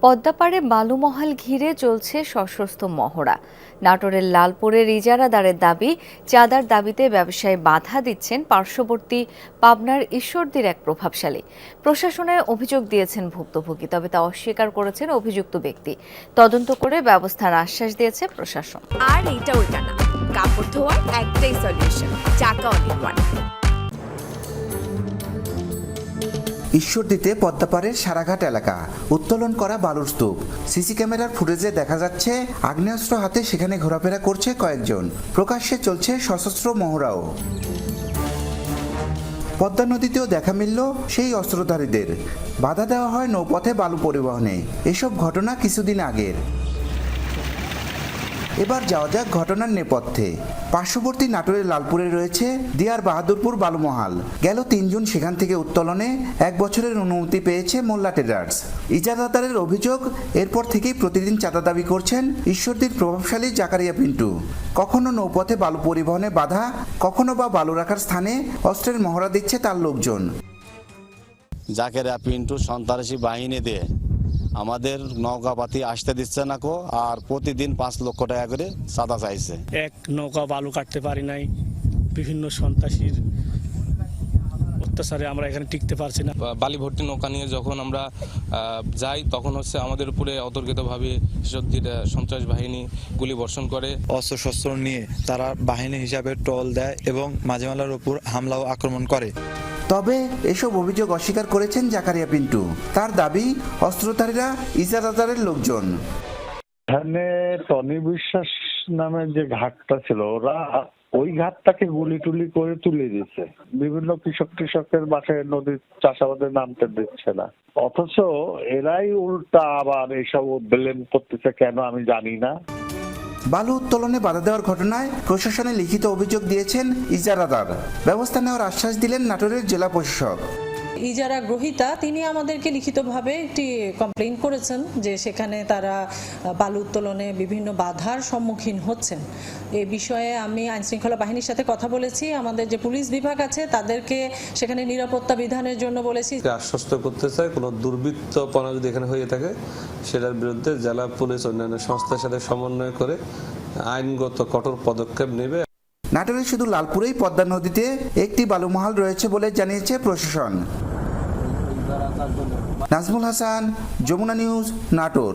পদ্মাপাড়ে বালুমহাল ঘিরে চলছে সশস্ত্র মহড়া। নাটোরের লালপুরের ইজারাদারের দাবি, চাঁদার দাবিতে ব্যবসায় বাধা দিচ্ছেন পার্শ্ববর্তী পাবনার ঈশ্বরদীর এক প্রভাবশালী। প্রশাসনে অভিযোগ দিয়েছেন ভুক্তভোগী, তবে তা অস্বীকার করেছেন অভিযুক্ত ব্যক্তি। তদন্ত করে ব্যবস্থার আশ্বাস দিয়েছে প্রশাসন। আর এইটা ওইটা না। কাপড় ধোয়ার একটাই সলিউশন চাকা অল ঈশ্বরদীতে পদ্মাপাড়ের সারাঘাট এলাকা। উত্তোলন করা বালুর স্তূপ। সিসি ক্যামেরার ফুটেজে দেখা যাচ্ছে, আগ্নেয়াস্ত্র হাতে সেখানে ঘোরাফেরা করছে কয়েকজন। প্রকাশ্যে চলছে সশস্ত্র মহড়াও। পদ্মা নদীতেও দেখা মিলল সেই অস্ত্রধারীদের। বাধা দেওয়া হয় নৌপথে বালু পরিবহনে। এসব ঘটনা কিছুদিন আগের। এবার যাওয়া যাক ঘটনার নেপথ্যে। পার্শ্ববর্তী নাটোরের লালপুরে রয়েছে দিয়ার বাহাদুরপুর বালুমহাল। গেল তিনজন সেখান থেকে উত্তোলনে এক বছরের অনুমতি পেয়েছে মোল্লা ট্রেডার্স। ইজারাদারের অভিযোগ, এরপর থেকেই প্রতিদিন চাঁদা দাবি করছেন ঈশ্বরদীর প্রভাবশালী জাকারিয়া পিন্টু। কখনো নৌপথে বালু পরিবহনে বাধা, কখনো বা বালু রাখার স্থানে অস্ত্রের মহড়া দিচ্ছে তার লোকজন। জাকেরা পিন্টু সন্ত্রাসী বাহিনী দিয়ে আমাদের নৌকা নৌকাপাতি আসতে দিচ্ছে না কো আর প্রতিদিন পাঁচ লক্ষ টাকা করে চাঁদা চাইছে। এক নৌকা বালু কাটতে পারি নাই বিভিন্ন সন্ত্রাসীর অত্যাচারে আমরা এখানে টিকতে পারছি না। বালি ভর্তি নৌকা নিয়ে যখন আমরা যাই তখন হচ্ছে আমাদের উপরে অতর্কিতভাবে সত্যির সন্ত্রাস বাহিনী গুলি বর্ষণ করে। অস্ত্রশস্ত্র নিয়ে তারা বাহিনী হিসাবে টল দেয় এবং মাঝেমালার উপর হামলা ও আক্রমণ করে। তবে এসব অভিযোগ অস্বীকার করেছেন জাকারিয়া পিন্টু। তার দাবি, অস্ত্রধারীরা ইজারাদারের লোকজন। এখানে টনি বিশ্বাস নামের যে ঘাটটা ছিল, ওরা ওই ঘাটটাকে গুলি টুলি করে তুলে দিয়েছে। বিভিন্ন কৃষক কৃষকের বাসায় নদীর চাষাবাদে নামতে দিচ্ছে না। অথচ এরাই উল্টা আবার এসব ব্লেম করতেছে, কেন আমি জানি না। বালু উত্তোলনে বাধা দেওয়ার ঘটনায় প্রশাসনে লিখিত অভিযোগ দিয়েছেন ইজারাদার। ব্যবস্থা নেওয়ার আশ্বাস দিলেন নাটোরের জেলা প্রশাসক। ইজারা গ্রহীতা তিনি আমাদেরকে লিখিতভাবে একটি কমপ্লেন করেছেন যে সেখানে তারা বালু উত্তোলনে বিভিন্ন বাধার সম্মুখীন হচ্ছেন। এ বিষয়ে আমি আইনশৃঙ্খলা বাহিনীর সাথে কথা বলেছি। আমাদের যে পুলিশ বিভাগ আছে তাদেরকে সেখানে নিরাপত্তা বিধানের জন্য বলেছি। আশ্বস্ত করতে চাই কোনো দুর্বৃত্তপনা যদি এখানে হয়ে থাকে সেটার বিরুদ্ধে জেলা পুলিশ অন্যান্য সংস্থার সাথে সমন্বয় করে আইনগত কঠোর পদক্ষেপ নেবে। নাটোরে শুধু লালপুরেই পদ্মা নদীতে একটি বালুমহাল রয়েছে বলে জানিয়েছে প্রশাসন। নাজমুল হাসান যমুনা নিউজ নাটোর।